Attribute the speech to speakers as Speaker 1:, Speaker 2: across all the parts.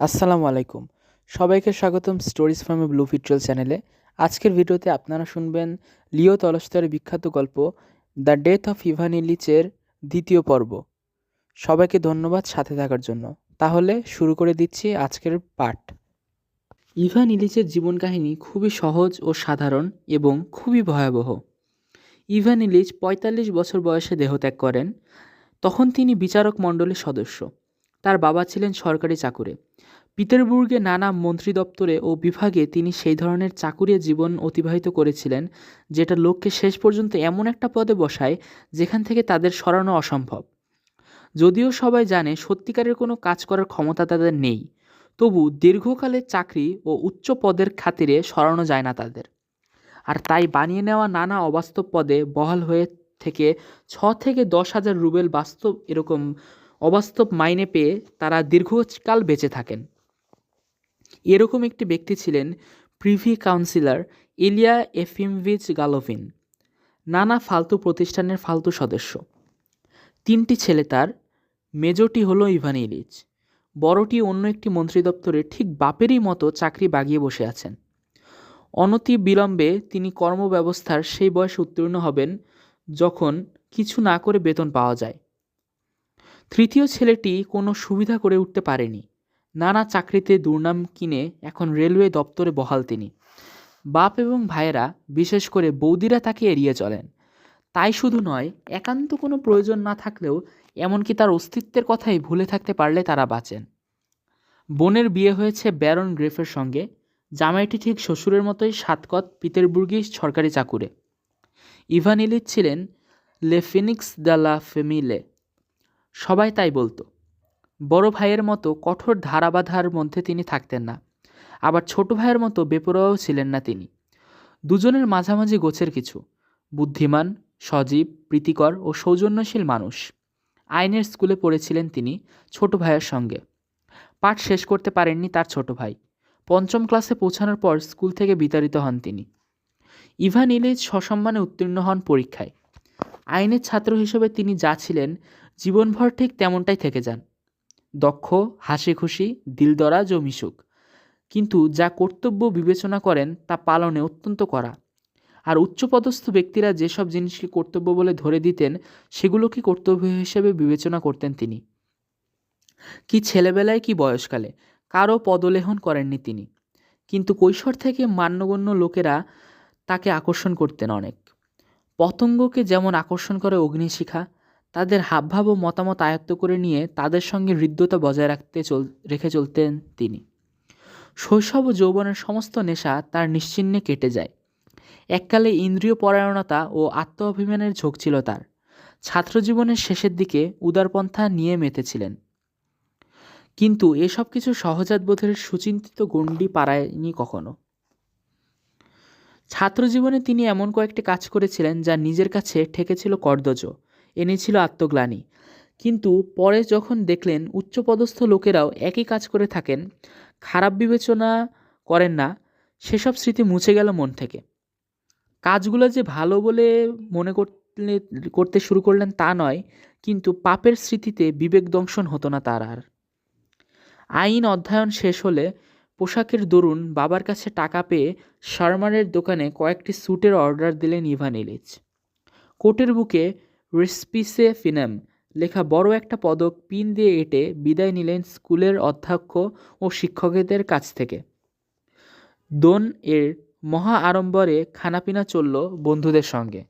Speaker 1: আসসালামু আলাইকুম। সবাইকে স্বাগতম স্টোরিজ ফ্রম ব্লু ফিট্রল চ্যানেলে আজকের ভিডিওতে আপনারা শুনবেন লিও তলস্তরের বিখ্যাত গল্প দ্য ডেথ অফ ইভান ইলিচের দ্বিতীয় পর্ব। সবাইকে ধন্যবাদ সাথে থাকার জন্য। তাহলে শুরু করে দিচ্ছি আজকের পার্ট ইভান ইলিচের জীবন কাহিনী খুবই সহজ ও সাধারণ এবং খুবই ভয়াবহ। ইভান ইলিচ পঁয়তাল্লিশ বছর বয়সে দেহত্যাগ করেন। তখন তিনি বিচারক মণ্ডলীর সদস্য। তার বাবা ছিলেন সরকারি চাকুরে। পিটারবুর্গে নানা মন্ত্রী দপ্তরে ও বিভাগে তিনি সেই ধরনের চাকুরিয়া জীবন অতিবাহিত করেছিলেন, যেটা লোককে শেষ পর্যন্ত এমন একটা পদে বসায় যেখান থেকে তাদের সরানো অসম্ভব। যদিও সবাই জানে সত্যিকারের কোনো কাজ করার ক্ষমতা তাদের নেই, তবু দীর্ঘকালের চাকরি ও উচ্চ পদের খাতিরে সরানো যায় না তাদের। আর তাই বানিয়ে নেওয়া নানা অবাস্তব পদে বহাল হয়ে থেকে ছ থেকে দশ হাজার রুবেল বাস্তব এরকম অবাস্তব মাইনে পেয়ে তারা দীর্ঘকাল বেঁচে থাকেন। এরকম একটি ব্যক্তি ছিলেন privy councillor Ilya Efimovich Golovin, নানা ফালতু প্রতিষ্ঠানের ফালতু সদস্য। তিনটি ছেলে তার, মেজরটি হলো ইভান ইলিচ। বড়টি অন্য একটি মন্ত্রী দপ্তরে ঠিক বাপেরই মতো চাকরি বাগিয়ে বসে আছেন। অনতি বিলম্বে তিনি কর্মব্যবস্থার সেই বয়সে উত্তীর্ণ হবেন যখন কিছু না করে বেতন পাওয়া যায়। তৃতীয় ছেলেটি কোনো সুবিধা করে উঠতে পারেনি। নানা চাকরিতে দুর্নাম কিনে এখন রেলওয়ে দপ্তরে বহাল তিনি। বাপ এবং ভাইয়েরা, বিশেষ করে বৌদিরা তাকে এড়িয়ে চলেন। তাই শুধু নয়, একান্ত কোনো প্রয়োজন না থাকলেও এমনকি তার অস্তিত্বের কথাই ভুলে থাকতে পারলে তারা বাঁচেন। বোনের বিয়ে হয়েছে ব্যারন গ্রেফের সঙ্গে। জামাইটি ঠিক শ্বশুরের মতোই সাতকত, পিতেরবুর্গি, সরকারি চাকুরে। ইভান ছিলেন লে ফিনিক্স দ্য লা ফেমিলে সবাই তাই বলতো। বড় ভাইয়ের মতো কঠোর ধারাবাধার মধ্যে তিনি থাকতেন না। আবার ছোট ভাইয়ের মতো বেপরোয়াও ছিলেন না তিনি। দুজনের মাঝামাঝি গোছের কিছু। বুদ্ধিমান, সজীব, প্রীতিকর ও সৌজন্যশীল মানুষ। আইনের স্কুলে পড়েছিলেন তিনি ছোট ভাইয়ের সঙ্গে। পাঠ শেষ করতে পারেননি তার ছোট ভাই। পঞ্চম ক্লাসে পৌঁছানোর পর স্কুল থেকে বিতাড়িত হন তিনি। ইভান ইলিজ সসম্মানে উত্তীর্ণ হন পরীক্ষায়। আইনের ছাত্র হিসেবে তিনি যা ছিলেন, জীবনভর ঠিক তেমনটাই থেকে যান। দক্ষ হাসি খুশি দিলদরাজ ও মিশুক। কিন্তু যা কর্তব্য বিবেচনা করেন, তা পালনে অত্যন্ত করা আর উচ্চপদস্থ ব্যক্তিরা যেসব জিনিসকে কর্তব্য বলে ধরে দিতেন, সেগুলোকে কর্তব্য হিসেবে বিবেচনা করতেন তিনি। কি ছেলেবেলায়, কি বয়সকালে, কারও পদলেহন করেননি তিনি। কিন্তু কৈশোর থেকে মান্যগণ্য লোকেরা তাকে আকর্ষণ করতেন অনেক। পতঙ্গকে যেমন আকর্ষণ করে অগ্নিশিখা তাদের হাবভাব ও মতামত আয়ত্ত করে নিয়ে তাদের সঙ্গে হৃদ্যতা বজায় রাখতে চল, রেখে চলতেন তিনি। শৈশব ও যৌবনের সমস্ত নেশা তার নিশ্চিহ্নে কেটে যায়। এককালে ইন্দ্রিয় পরায়ণতা ও আত্ম অভিমানের ঝোঁক ছিল তার। ছাত্রজীবনের শেষের দিকে উদারপন্থা নিয়ে মেতেছিলেন। কিন্তু এসব কিছু সহজাত বোধের সুচিন্তিত গণ্ডি পাড়ায়নি কখনো। ছাত্রজীবনে তিনি এমন কয়েকটি কাজ করেছিলেন যা নিজের কাছে ঠেকেছিল কর্দজ। এনেছিল আত্মগ্লানি। কিন্তু পরে যখন দেখলেন উচ্চপদস্থ লোকেরাও একই কাজ করে থাকেন, খারাপ বিবেচনা করেন না, সেসব স্মৃতি মুছে গেল মন থেকে। কাজগুলো যে ভালো বলে মনে করলে, করতে শুরু করলেন তা নয়, কিন্তু পাপের স্মৃতিতে বিবেক দংশন হতো না তার আর। আইন অধ্যয়ন শেষ হলে পোশাকের দরুন বাবার কাছে টাকা পেয়ে শার্মারের দোকানে কয়েকটি স্যুটের অর্ডার দিলেন ইভান ইলিচ। কোটের বুকে রেসপিসে ফিনাম, লেখা বড় একটা পদক পিন দিয়ে এঁটে বিদায় নিলেন স্কুলের অধ্যক্ষ ও শিক্ষকদের কাছ থেকে। দোন এর মহা আড়ম্বরে খানাপিনা চলল বন্ধুদের সঙ্গে।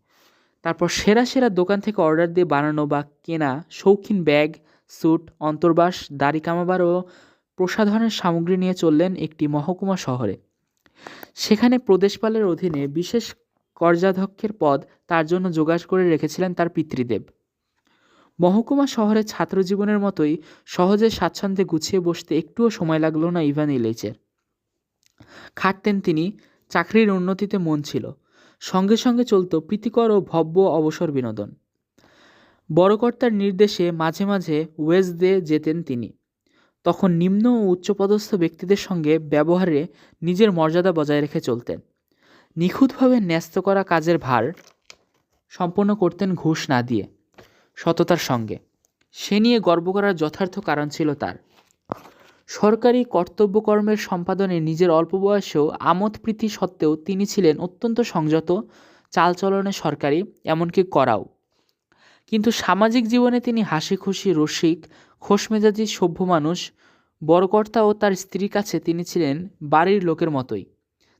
Speaker 1: তারপর সেরা সেরা দোকান থেকে অর্ডার দিয়ে বানানো বা কেনা শৌখিন ব্যাগ, স্যুট, অন্তর্বাস, দাড়ি কামাবার ও প্রসাধনের সামগ্রী নিয়ে চললেন একটি মহকুমা শহরে। সেখানে প্রদেশপালের অধীনে বিশেষ কর্যাধ্যক্ষের পদ তার জন্য জোগাড় করে রেখেছিলেন তার পিতৃদেব। মহকুমা শহরের ছাত্রজীবনের মতোই সহজে স্বাচ্ছন্দ্যে গুছিয়ে বসতে একটুও সময় লাগল না ইভান ইলেচের। খাটতেন তিনি, চাকরির উন্নতিতে মন ছিল। সঙ্গে সঙ্গে চলত প্রীতিকর ও ভব্য অবসর বিনোদন। বড়কর্তার নির্দেশে মাঝে মাঝে ওয়েজদে যেতেন তিনি। তখন নিম্ন ও উচ্চপদস্থ ব্যক্তিদের সঙ্গে ব্যবহারে নিজের মর্যাদা বজায় রেখে চলতেন। নিখুঁতভাবে ন্যস্ত করা কাজের ভার সম্পন্ন করতেন ঘুষ না দিয়ে, সততার সঙ্গে। সে নিয়ে গর্ব করার যথার্থ কারণ ছিল তার। সরকারি কর্তব্যকর্মের সম্পাদনে নিজের অল্প বয়সেও আমোদ প্রীতি সত্ত্বেও তিনি ছিলেন অত্যন্ত সংযত, চালচলনে সরকারি, এমনকি করাও। কিন্তু সামাজিক জীবনে তিনি হাসি খুশি, রসিক খোশমেজাজি সভ্য মানুষ, বড়কর্তা ও তার স্ত্রীর কাছে তিনি ছিলেন বাড়ির লোকের মতোই।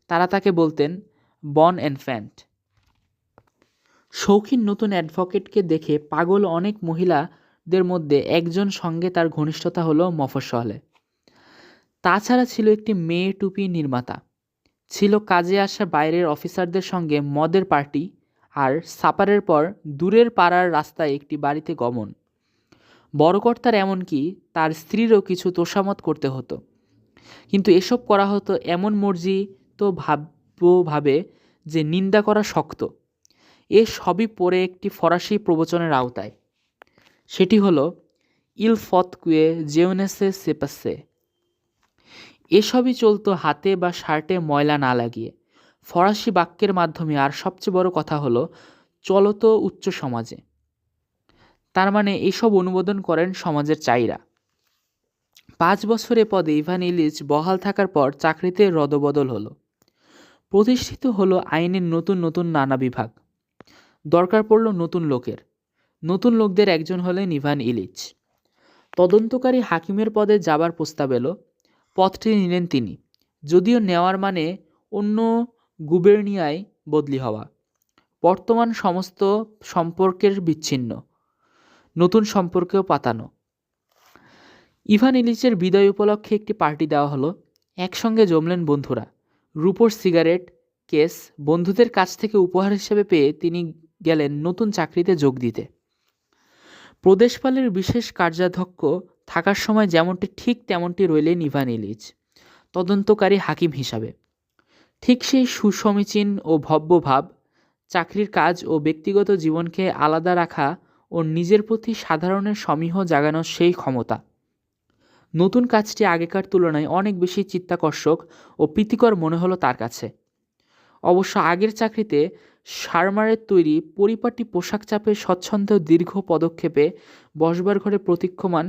Speaker 1: তারা তাকে বলতেন বন অ্যান্ড ফ্যান্ট শৌখিন নতুন অ্যাডভোকেটকে দেখে পাগল অনেক মহিলাদের মধ্যে একজন সঙ্গে তার ঘনিষ্ঠতা হলো মফস্বলে। তাছাড়া ছিল একটি মেয়ে টুপি নির্মাতা। ছিল কাজে আসা বাইরের অফিসারদের সঙ্গে মদের পার্টি আর সাপারের পর দূরের পাড়ার রাস্তায় একটি বাড়িতে গমন। বড়কর্তার এমনকি তার স্ত্রীরও কিছু তোষামত করতে হতো। কিন্তু এসব করা হতো এমন মর্জিত ভাব্যভাবে যে নিন্দা করা শক্ত, এ সবই পড়ে একটি ফরাসি প্রবচনের আওতায়। সেটি হলো, ইল ফত কুয়ে জেউনেসে সেপাসে। এসবই চলতো হাতে বা শার্টে ময়লা না লাগিয়ে। ফরাসি বাক্যের মাধ্যমে আর সবচেয়ে বড় কথা হলো, চলতো উচ্চ সমাজে। তার মানে এসব অনুমোদন করেন সমাজের চাইরা। পাঁচ বছরে পদে ইভান ইলিচ বহাল থাকার পর চাকরিতে রদবদল হলো। প্রতিষ্ঠিত হলো আইনের নতুন নতুন নানা বিভাগ। দরকার পড়ল নতুন লোকের। নতুন লোকদের একজন হলেন ইভান ইলিচ। তদন্তকারী হাকিমের পদে যাবার প্রস্তাব এলো, পথটি নিলেন তিনি, যদিও নেওয়ার মানে অন্য গুবের্নিয়ায় বদলি হওয়া। বর্তমান সমস্ত সম্পর্কের বিচ্ছিন্ন, নতুন সম্পর্কেও পাতানো। ইভান ইলিচের বিদায় উপলক্ষে একটি পার্টি দেওয়া হলো, একসঙ্গে জমলেন বন্ধুরা। রুপোর সিগারেট, কেস বন্ধুদের কাছ থেকে উপহার হিসেবে পেয়ে তিনি গেলেন নতুন চাকরিতে যোগ দিতে। প্রদেশপালের বিশেষ কার্যাধ্যক্ষ থাকার সময় যেমনটি ঠিক তেমনটি রইলেন ইভান ইলিচ, তদন্তকারী হাকিম হিসাবে। ঠিক সেই সুসমীচীন ও ভব্য ভাব, চাকরির কাজ ও ব্যক্তিগত জীবনকে আলাদা রাখা ও নিজের প্রতি সাধারণের সমীহ জাগানোর সেই ক্ষমতা। নতুন কাজটি আগেকার তুলনায় অনেক বেশি চিত্তাকর্ষক ও প্রীতিকর মনে হলো তার কাছে। অবশ্য আগের চাকরিতে শারমারের তৈরি পরিপাটি পোশাক চাপে স্বচ্ছন্দ দীর্ঘ পদক্ষেপে বসবার ঘরে প্রতীক্ষমান,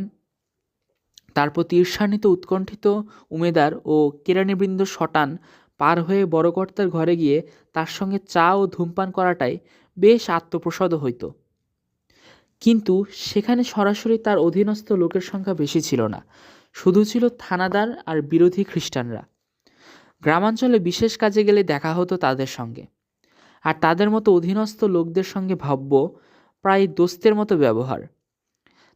Speaker 1: তার প্রতি ঈর্ষান্বিত উৎকণ্ঠিত উমেদার ও কেরানিবৃন্দ শটান পার হয়ে বড়কর্তার ঘরে গিয়ে তার সঙ্গে চা ও ধূমপান করাটাই বেশ আত্মপ্রসাদ হইত। কিন্তু সেখানে সরাসরি তার অধীনস্থ লোকের সংখ্যা বেশি ছিল না। শুধু ছিল থানাদার আর বিরোধী খ্রিস্টানরা। গ্রামাঞ্চলে বিশেষ কাজে গেলে দেখা হতো তাদের সঙ্গে। আর তাদের মতো অধীনস্থ লোকদের সঙ্গে ভাব্য প্রায় দোস্তের মতো ব্যবহার।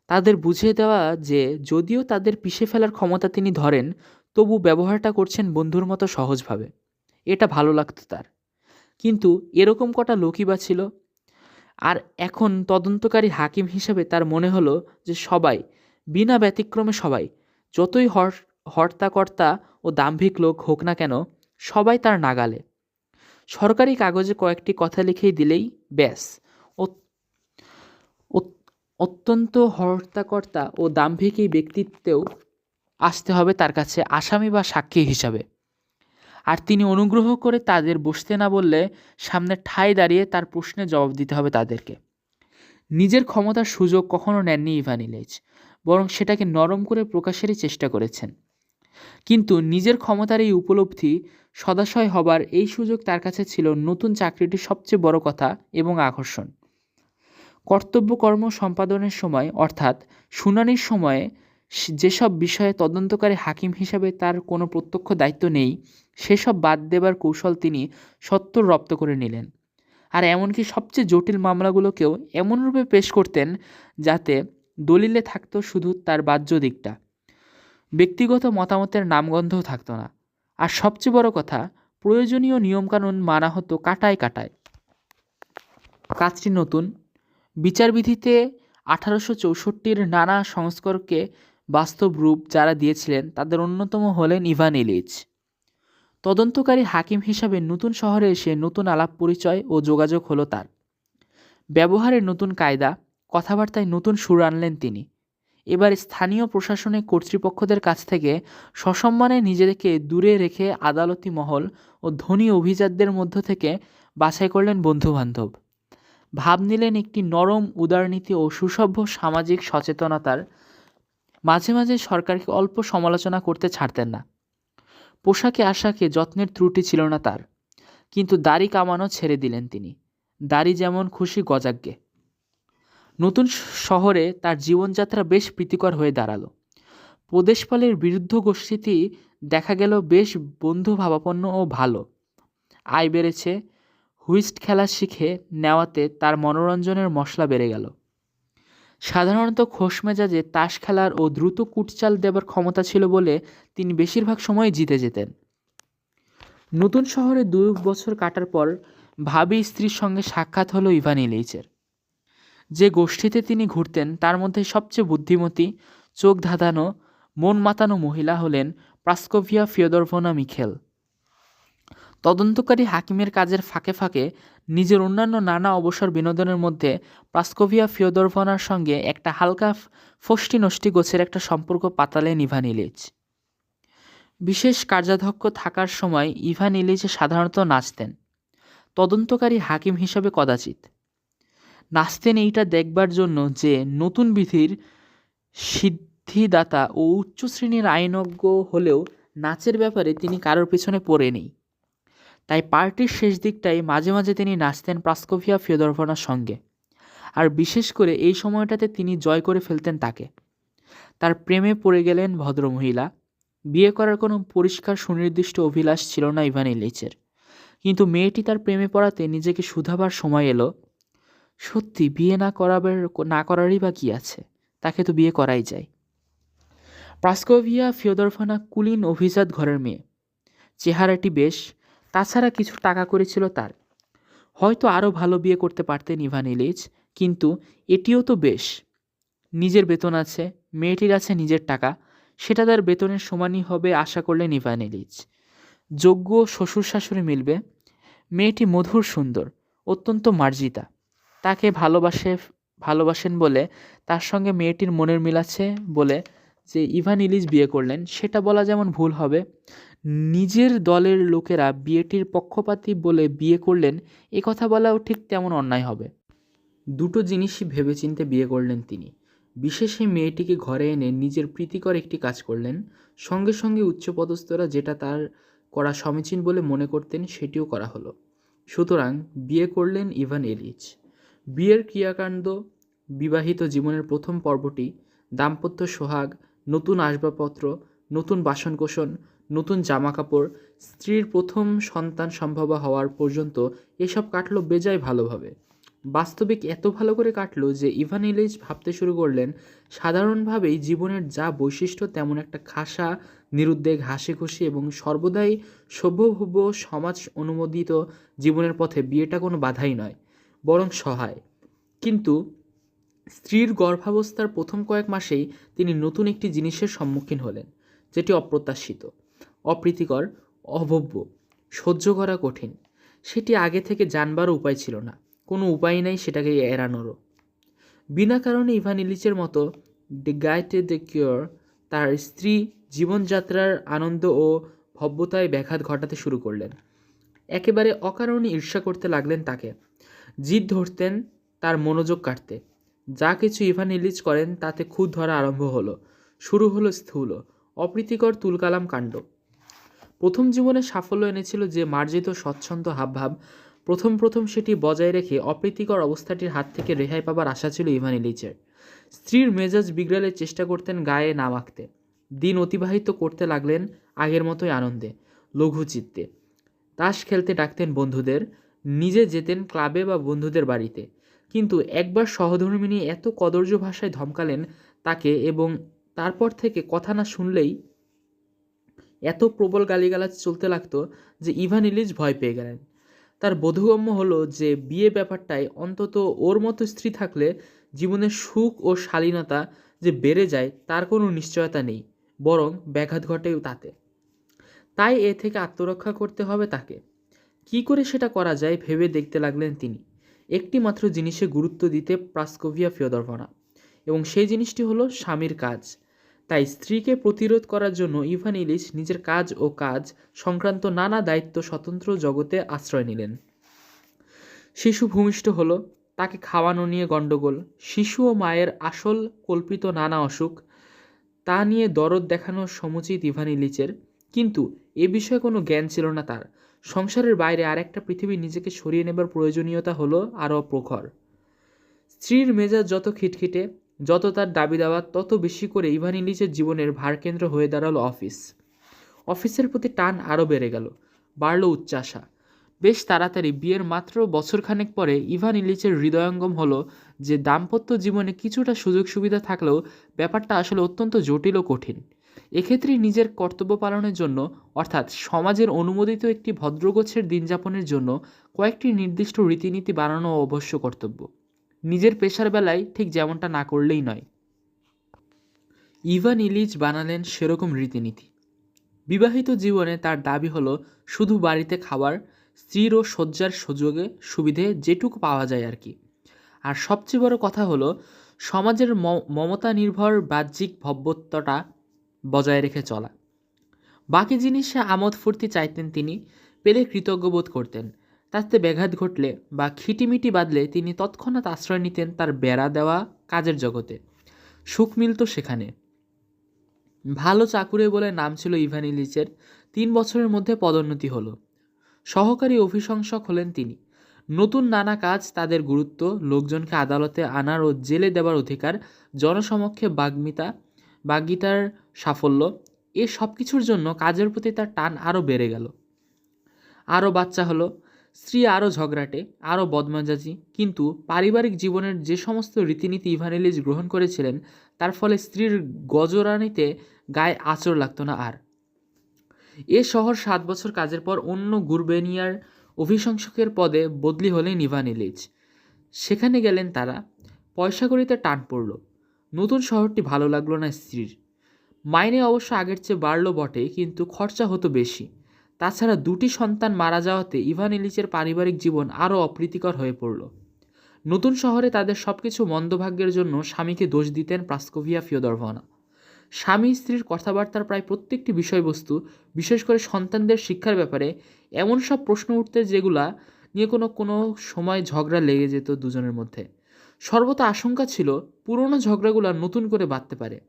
Speaker 1: তাদের বুঝিয়ে দেওয়া যে, যদিও তাদের পিষে ফেলার ক্ষমতা তিনি ধরেন, তবু ব্যবহারটা করছেন বন্ধুর মতো সহজভাবে। এটা ভালো লাগতো তার। কিন্তু এরকম কটা লোকই বা ছিল। আর এখন তদন্তকারী হাকিম হিসেবে তার মনে হলো যে সবাই, বিনা ব্যতিক্রমে সবাই যতই হর, হর্তাকর্তা ও দাম্ভিক লোক হোক না কেন, সবাই তার নাগালে। সরকারি কাগজে কয়েকটি কথা লিখেই দিলেই ব্যাস। অত্যন্ত হর্তাকর্তা ও দাম্ভিক এই ব্যক্তিত্বেও আসতে হবে তার কাছে আসামি বা সাক্ষী হিসাবে। আর তিনি অনুগ্রহ করে তাদের বসতে না বললে সামনে ঠাই দাঁড়িয়ে তার প্রশ্নে জবাব দিতে হবে তাদেরকে। নিজের ক্ষমতার সুযোগ কখনো নেননি ইভানিলেজ। বরং সেটাকে নরম করে প্রকাশেরই চেষ্টা করেছেন। কিন্তু নিজের ক্ষমতার এই উপলব্ধি সদাশয় হবার এই সুযোগ তার কাছে ছিল নতুন চাকরিটির সবচেয়ে বড় কথা এবং আকর্ষণ। কর্তব্য কর্ম সম্পাদনের সময়, অর্থাৎ শুনানির সময়ে, যেসব বিষয়ে তদন্তকারী হাকিম হিসাবে তার কোনো প্রত্যক্ষ দায়িত্ব নেই, সেসব বাদ দেবার কৌশল তিনি সত্তর রপ্ত করে নিলেন। আর এমনকি সবচেয়ে জটিল মামলাগুলোকেও এমনরূপে পেশ করতেন যাতে দলিলে থাকতো শুধু তার বাহ্য দিকটা। ব্যক্তিগত মতামতের নামগন্ধও থাকতো না। আর সবচেয়ে বড় কথা, প্রয়োজনীয় নিয়মকানুন মানা হতো কাটায় কাটায়। কাজটি নতুন। বিচারবিধিতে আঠারোশো চৌষট্টির নানা সংস্কারকে বাস্তব রূপ যারা দিয়েছিলেন, তাদের অন্যতম হলেন ইভান ইলিচ। তদন্তকারী হাকিম হিসাবে নতুন শহরে এসে নতুন আলাপ পরিচয় ও যোগাযোগ হলো তার। ব্যবহারের নতুন কায়দা কথাবার্তায় নতুন সুর আনলেন তিনি। এবার স্থানীয় প্রশাসনিক কর্তৃপক্ষদের কাছ থেকে সসম্মানে নিজেদেরকে দূরে রেখে আদালতি মহল ও ধনী অভিজাতদের মধ্য থেকে বাছাই করলেন বন্ধুবান্ধব। ভাব নিলেন একটি নরম উদারনীতি ও সুসভ্য সামাজিক সচেতনতার মাঝে মাঝে সরকারকে অল্প সমালোচনা করতে ছাড়তেন না। পোশাকে আশাকে যত্নের ত্রুটি ছিল না তার। কিন্তু দাড়ি কামানো ছেড়ে দিলেন তিনি। দাড়ি যেমন খুশি গজাগ্গে। নতুন শহরে তার জীবনযাত্রা বেশ প্রীতিকর হয়ে দাঁড়াল। প্রদেশপালের বিরুদ্ধ গোষ্ঠীটি দেখা গেল বেশ বন্ধু ভাবাপন্ন ও ভালো। আয় বেড়েছে, হুইস্ট খেলা শিখে নেওয়াতে তার মনোরঞ্জনের মশলা বেড়ে গেল। সাধারণত খোশ মেজাজে তাস খেলার ও দ্রুত কুটচাল দেবার ক্ষমতা ছিল বলে তিনি বেশিরভাগ সময় জিতে যেতেন। নতুন শহরে দু বছর কাটার পর ভাবি স্ত্রীর সঙ্গে সাক্ষাৎ হলো ইভান ইলিচের। যে গোষ্ঠীতে তিনি ঘুরতেন, তার মধ্যে সবচেয়ে বুদ্ধিমতী, চোখ ধাঁধানো, মন মাতানো মহিলা হলেন প্রাস্কোভিয়া ফিওদরভনা মিখেল। তদন্তকারী হাকিমের কাজের ফাঁকে ফাঁকে নিজের অন্যান্য নানা অবসর বিনোদনের মধ্যে প্রাস্কোভিয়া ফিওদরভনার সঙ্গে একটা হালকা ফষ্টি নষ্টি গোছের একটা সম্পর্ক পাতালেন ইভান ইলিচ। বিশেষ কার্যাধ্যক্ষ থাকার সময় ইভান ইলিচ সাধারণত নাচতেন। তদন্তকারী হাকিম হিসাবে কদাচিৎ। নাচতেন এইটা দেখবার জন্য যে নতুন বিধির সিদ্ধিদাতা ও উচ্চ শ্রেণির আইনজ্ঞ হলেও নাচের ব্যাপারে তিনি কারোর পিছনে পড়ে নেই তাই পার্টির শেষ দিকটায় মাঝে মাঝে তিনি নাচতেন প্রাস্কোভিয়া ফিওদরভনার সঙ্গে। আর বিশেষ করে এই সময়টাতে তিনি জয় করে ফেলতেন তাকে। তার প্রেমে পড়ে গেলেন ভদ্রমহিলা। বিয়ে করার কোনো পরিষ্কার সুনির্দিষ্ট অভিলাষ ছিল না ইভান ইলিচের। কিন্তু মেয়েটি তার প্রেমে পড়াতে নিজেকে শুধাবার সময় এলো। সত্যি বিয়ে না করাবার, না করারই বা কী আছে? তাকে তো বিয়ে করাই যায়। প্রাস্কোভিয়া ফিওদরফানা কুলিন অভিজাত ঘরের মেয়ে। চেহারাটি বেশ, তাছাড়া কিছু টাকা করেছিল তার। হয়তো আরও ভালো বিয়ে করতে পারতেন ইভান কিন্তু এটিও তো বেশ। নিজের বেতন আছে, মেয়েটির আছে নিজের টাকা, সেটা তার বেতনের সমানই হবে আশা করলেন ইভান যোগ্য শ্বশুর শাশুড়ি মিলবে। মেয়েটি মধুর সুন্দর, অত্যন্ত মার্জিতা। তাকে ভালোবাসে, ভালোবাসেন বলে, তার সঙ্গে মেয়েটির মনের মিল আছে বলে যে ইভান ইলিশ বিয়ে করলেন, সেটা বলা যেমন ভুল হবে। নিজের দলের লোকেরা বিয়েটির পক্ষপাতী বলে বিয়ে করলেন, এ কথা বলাও ঠিক তেমন অন্যায় হবে। দুটো জিনিসই ভেবেচিন্তে বিয়ে করলেন তিনি। বিশেষ বিশেষে মেয়েটিকে ঘরে এনে নিজের প্রীতিকর একটি কাজ করলেন। সঙ্গে সঙ্গে উচ্চপদস্থরা যেটা তার করা সমীচীন বলে মনে করতেন, সেটিও করা হলো। সুতরাং বিয়ে করলেন ইভান এলিচ বিয়ের ক্রিয়াকাণ্ড, বিবাহিত জীবনের প্রথম পর্বটি, দাম্পত্য সোহাগ, নতুন আসবাবপত্র, নতুন বাসনকোসন, নতুন জামাকাপড়, স্ত্রীর প্রথম সন্তান সম্ভব হওয়ার পর্যন্ত এসব কাটলো বেজায় ভালোভাবে। বাস্তবিক এত ভালো করে কাটলো যে ইভান ইলিচ ভাবতে শুরু করলেন, সাধারণভাবেই জীবনের যা বৈশিষ্ট্য তেমন একটা খাসা, নিরুদ্বেগ হাসি খুশি এবং সর্বদাই সভ্যভব্য সমাজ অনুমোদিত জীবনের পথে বিয়েটা কোনো বাধাই নয়। বরং সহায়। কিন্তু স্ত্রীর গর্ভাবস্থার প্রথম কয়েক মাসেই তিনি নতুন একটি জিনিসের সম্মুখীন হলেন, যেটি অপ্রত্যাশিত, অপ্রীতিকর, অভব্য, সহ্য করা কঠিন। সেটি আগে থেকে জানবার উপায় ছিল না, কোনো উপায় নাই সেটাকে এড়ানোরও। বিনা কারণে ইভান ইলিচের মতো ডে গাইটে দ্য কিওর তার স্ত্রী জীবনযাত্রার আনন্দ ও ভব্যতায় ব্যাঘাত ঘটাতে শুরু করলেন। একেবারে অকারণে ঈর্ষা করতে লাগলেন তাকে। জিদ ধরতেন, তার মনোযোগ কাটতে। যা কিছু ইভান ইলিচ করেন, তাতে খুদ ধরা আরম্ভ হলো। শুরু হলো স্থূল, অপ্রীতিকর তুলকালাম কাণ্ড। প্রথম জীবনে সাফল্য এনেছিল যে মার্জিত, স্বচ্ছন্দ হাবভাব। প্রথম প্রথম সেটি বজায় রেখে অপ্রীতিকর অবস্থাটির হাত থেকে রেহাই পাবার আশা ছিল ইভান ইলিচের। স্ত্রীর মেজাজ বিগড়ালে চেষ্টা করতেন গায়ে না মাখতে। দিন অতিবাহিত করতে লাগলেন আগের মতোই আনন্দে, লঘু চিত্তে। তাস খেলতে ডাকতেন বন্ধুদের নিজে যেতেন ক্লাবে বা বন্ধুদের বাড়িতে। কিন্তু একবার সহধর্মিনী এত কদর্য ভাষায় ধমকালেন তাকে এবং তারপর থেকে কথা না শুনলেই এত প্রবল গালিগালাজ চলতে লাগতো যে ইভান ইলিজ ভয় পেয়ে গেলেন। তার বোধগম্য হলো যে বিয়ে ব্যাপারটায় অন্তত ওর মতো স্ত্রী থাকলে জীবনের সুখ ও শালীনতা যে বেড়ে যায় তার কোনো নিশ্চয়তা নেই, বরং ব্যাঘাত ঘটে তাতে। তাই এ থেকে আত্মরক্ষা করতে হবে তাকে। কি করে সেটা করা যায় ভেবে দেখতে লাগলেন তিনি। একটি মাত্র জিনিসে গুরুত্ব দিতে প্রাস্কোভিয়া ফিওদরভনা এবং সেই জিনিসটি হলো স্বামীর কাজ। তাই স্ত্রীকে প্রতিরোধ করার জন্য ইভান ইলিচ নিজের কাজ ও কাজ সংক্রান্ত নানা দায়িত্ব স্বতন্ত্র জগতে আশ্রয় নিলেন। শিশু ভূমিষ্ঠ হলো, তাকে খাওয়ানো নিয়ে গণ্ডগোল। শিশু ও মায়ের আসল কল্পিত নানা অসুখ, তা নিয়ে দরদ দেখানো সমুচিত ইভান ইলিচের কিন্তু এ বিষয়ে কোনো জ্ঞান ছিল না তার। সংসারের বাইরে আরেকটা পৃথিবী নিজেকে সরিয়ে নেবার প্রয়োজনীয়তা হলো আরও প্রখর। স্ত্রীর মেজাজ যত খিটখিটে, যত তার দাবি দাওয়া, তত বেশি করে ইভান ইলিচের জীবনের ভারকেন্দ্র হয়ে দাঁড়াল অফিস। অফিসের প্রতি টান আরও বেড়ে গেল, বাড়ল উচ্চাসা বেশ তাড়াতাড়ি বিয়ের মাত্র বছরখানেক পরে ইভান ইলিচের হৃদয়ঙ্গম হলো যে দাম্পত্য জীবনে কিছুটা সুযোগ সুবিধা থাকলেও ব্যাপারটা আসলে অত্যন্ত জটিল ও কঠিন। এক্ষেত্রে নিজের কর্তব্য পালনের জন্য, অর্থাৎ সমাজের অনুমোদিত একটি ভদ্রগোছের দিনযাপনের জন্য কয়েকটি নির্দিষ্ট রীতিনীতি বানানো অবশ্য কর্তব্য। নিজের পেশার বেলায় ঠিক যেমনটা না করলেই নয়। ইভান ইলিচ বানালেন সেরকম রীতিনীতি। বিবাহিত জীবনে তার দাবি হলো, শুধু বাড়িতে খাবার স্ত্রীর ও শয্যার সুযোগে সুবিধে যেটুকু পাওয়া যায় আর কি। আর সবচেয়ে বড় কথা হলো, সমাজের মমতা নির্ভর বাহ্যিক ভব্যত্বটা বজায় রেখে চলা। বাকি জিনিসে আমোদ ফুর্তি চাইতেন তিনি, পেলে কৃতজ্ঞ বোধ করতেন। তাতে ব্যাঘাত ঘটলে বা খিটিমিটি বাঁধলে তিনি তৎক্ষণাৎ আশ্রয় নিতেন তার বেড়া দেওয়া কাজের জগতে। সুখ মিলত সেখানে। ভালো চাকুরে বলে নাম ছিল ইভান ইলিচের তিন বছরের মধ্যে পদোন্নতি হলো। সহকারী অভিশংসক হলেন তিনি। নতুন নানা কাজ তাদের গুরুত্ব, লোকজনকে আদালতে আনার ও জেলে দেওয়ার অধিকার, জনসমক্ষে বাগ্মিতা বাগ্মিতার সাফল্য, এ সব কিছুর জন্য কাজের প্রতি তার টান আরও বেড়ে গেল। আরও বাচ্চা হলো, স্ত্রী আরও ঝগড়াটে, আরও বদমেজাজি, কিন্তু পারিবারিক জীবনের যে সমস্ত রীতিনীতি ইভানেলিজ গ্রহণ করেছিলেন, তার ফলে স্ত্রীর গজরানিতে গায়ে আঁচড় লাগতো না আর। এ শহর সাত বছর কাজের পর অন্য গুরবেনিয়ার অভিশংসকের পদে বদলি হলেন ইভানিলিজ সেখানে গেলেন তারা, পয়সা করিতে টান পড়ল। নতুন শহরটি ভালো লাগল না স্ত্রীর। মাইনে অবশ্য আগের চেয়ে বাড়লো বটে, কিন্তু খরচা হতো বেশি। তাছাড়া দুটি সন্তান মারা যাওয়াতে ইভান ইলিচের পারিবারিক জীবন আরও অপ্রীতিকর হয়ে পড়ল। নতুন শহরে তাদের সব কিছু মন্দভাগ্যের জন্য স্বামীকে দোষ দিতেন প্রাস্কোভিয়া ফিওদরভনা। স্বামী স্ত্রীর কথাবার্তার প্রায় প্রত্যেকটি বিষয়বস্তু, বিশেষ করে সন্তানদের শিক্ষার ব্যাপারে, এমন সব প্রশ্ন উঠতে যেগুলা নিয়ে কোনো কোনো সময় ঝগড়া লেগে যেত দুজনের মধ্যে। সর্বত আশঙ্কা ছিল পুরনো ঝগড়াগুলো নতুন করে বাঁধতে পারে।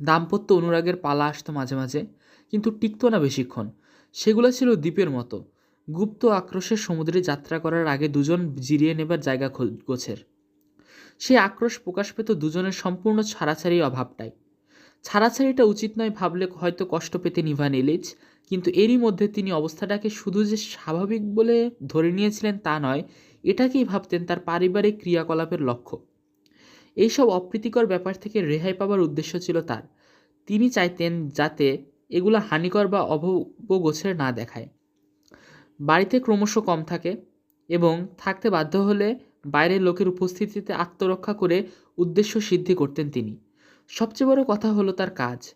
Speaker 1: দাম্পত্য অনুরাগের পালা আসতো মাঝে মাঝে, কিন্তু টিকতো না বেশিক্ষণ। সেগুলো ছিল দ্বীপের মতো। গুপ্ত আক্রোশের সমুদ্রে যাত্রা করার আগে দুজন জিরিয়ে নেবার জায়গা গোছের। সেই আক্রোশ প্রকাশ পেত দুজনের সম্পূর্ণ ছাড়াছাড়ি অভাবটাই। ছাড়াছাড়িটা উচিত নয় ভাবলে হয়তো কষ্ট পেতে ইভান এলিচ কিন্তু এরই মধ্যে তিনি অবস্থাটাকে শুধু যে স্বাভাবিক বলে ধরে নিয়েছিলেন তা নয় এটাকেই ভাবতেন তার পারিবারিক ক্রিয়াকলাপের লক্ষ্য। এইসব অপ্রীতিকর ব্যাপার থেকে রেহাই পাবার উদ্দেশ্য ছিল তার। তিনি চাইতেন যাতে এগুলো হানিকর বা অভবগোছের না দেখায়। বাড়িতে ক্রমশ কম থাকে এবং থাকতে বাধ্য হলে বাইরের লোকের উপস্থিতিতে আত্মরক্ষা করে উদ্দেশ্য সিদ্ধি করতেন তিনি। সবচেয়ে বড় কথা হলো তার কাজ।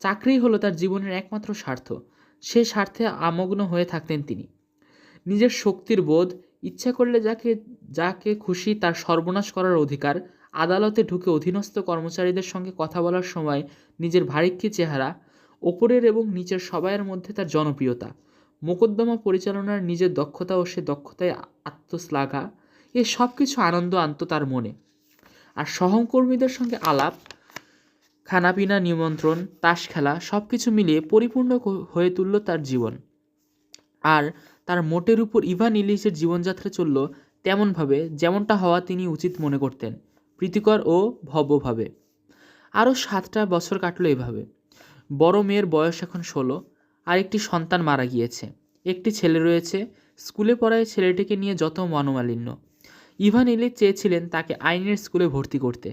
Speaker 1: চাকরি হলো তার জীবনের একমাত্র স্বার্থ। সে স্বার্থে আমগ্ন হয়ে থাকতেন তিনি। নিজের শক্তির বোধ ইচ্ছা করলে যাকে যাকে খুশি তার সর্বনাশ করার অধিকার, আদালতে ঢুকে অধীনস্থ কর্মচারীদের সঙ্গে কথা বলার সময় নিজের ভারিক্কি চেহারা, ওপরের এবং নিচের সবাইয়ের মধ্যে তার জনপ্রিয়তা, মোকদ্দমা পরিচালনার নিজের দক্ষতা ও সে দক্ষতায় আত্মশ্লাঘা, এ সব কিছু আনন্দ আনত তার মনে। আর সহকর্মীদের সঙ্গে আলাপ, খানাপিনা নিমন্ত্রণ, তাস খেলা সব কিছু মিলিয়ে পরিপূর্ণ হয়ে তুলল তার জীবন। আর তার মোটের উপর ইভান ইলিশের জীবনযাত্রা চলল তেমনভাবে যেমনটা হওয়া তিনি উচিত মনে করতেন, প্রীতিকর ও ভব্যভাবে। আরও সাতটা বছর কাটলো এভাবে। বড় মেয়ের বয়স এখন ষোলো আর একটি সন্তান মারা গিয়েছে। একটি ছেলে রয়েছে, স্কুলে পড়ায় ছেলেটিকে নিয়ে যত মনোমালিন্য। ইভান ইলিচ চেয়েছিলেন তাকে আইনের স্কুলে ভর্তি করতে,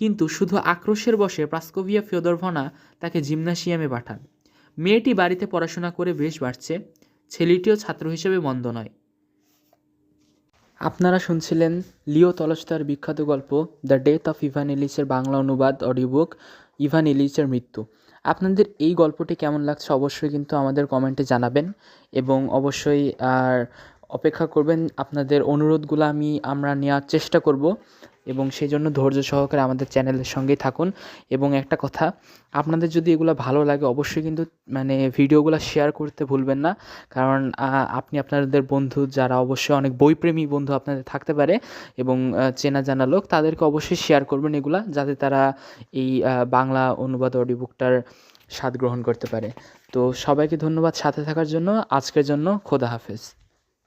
Speaker 1: কিন্তু শুধু আক্রোশের বশে প্রাস্কোভিয়া ফিওদরভনা তাকে জিমনাসিয়ামে পাঠান। মেয়েটি বাড়িতে পড়াশোনা করে বেশ বাড়ছে ছেলেটিও ছাত্র হিসেবে মন্দ নয়। আপনারা শুনছিলেন লিও তলস্তার বিখ্যাত গল্প দ্য ডেথ অফ ইভান ইলিচের বাংলা অনুবাদ অডিও বুক ইভান ইলিচের মৃত্যু। আপনাদের এই গল্পটি কেমন লাগছে অবশ্যই কিন্তু আমাদের কমেন্টে জানাবেন এবং অবশ্যই আর অপেক্ষা করবেন আপনাদের অনুরোধগুলো আমি আমরা নেওয়ার চেষ্টা করব। এবং সেই জন্য ধৈর্য সহকারে আমাদের চ্যানেলের সঙ্গেই থাকুন। এবং একটা কথা, আপনাদের যদি এগুলো ভালো লাগে, অবশ্যই কিন্তু মানে ভিডিওগুলো শেয়ার করতে ভুলবেন না। কারণ আপনি আপনাদের বন্ধু, যারা অবশ্যই অনেক বইপ্রেমী বন্ধু আপনাদের থাকতে পারে এবং চেনা জানা লোক, তাদেরকে অবশ্যই শেয়ার করবেন এগুলা, যাতে তারা এই বাংলা অনুবাদ অডিও বুকটার স্বাদ গ্রহণ করতে পারে। তো সবাইকে ধন্যবাদ সাথে থাকার জন্য। আজকের জন্য খোদা হাফেজ।